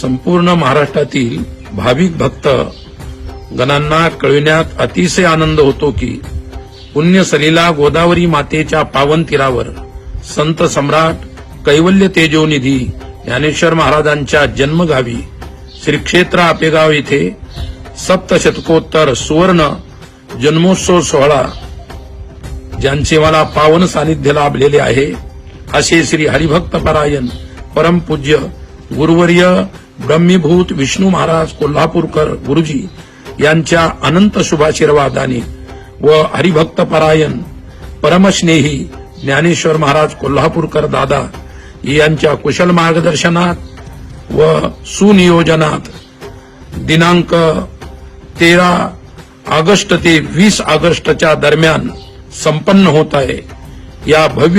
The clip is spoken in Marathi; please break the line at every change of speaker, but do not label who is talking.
संपूर्ण महाराष्ट्रातील भाविक भक्त गणांना कळविण्यात अतिशय आनंद होतो की पुण्य सलीला गोदावरी मातेच्या पावन तीरावर संत सम्राट कैवल्य तेजोनिधी ज्ञानेश्वर महाराजांच्या जन्मगावी श्री क्षेत्र आपेगाव येथे सप्तशतकोत्तर सुवर्ण जन्मोत्सव सोहळा ज्यांचे मला पावन सानिध्य लाभलेले आहे असे श्री हरिभक्त परायण परमपूज्य गुरुवर्य ब्रह्मीभूत विष्णू महाराज कोल्हापूरकर गुरुजी यांच्या अनंत शुभाशीर्वादाने व हरिभक्त परायण परमस्नेही ज्ञानेश्वर महाराज कोल्हापूरकर दादा यांच्या कुशल मार्गदर्शनात व सुनियोजनात दिनांक तेरा ऑगस्ट ते वीस ऑगस्टच्या दरम्यान संपन्न होत आहे. या भव्य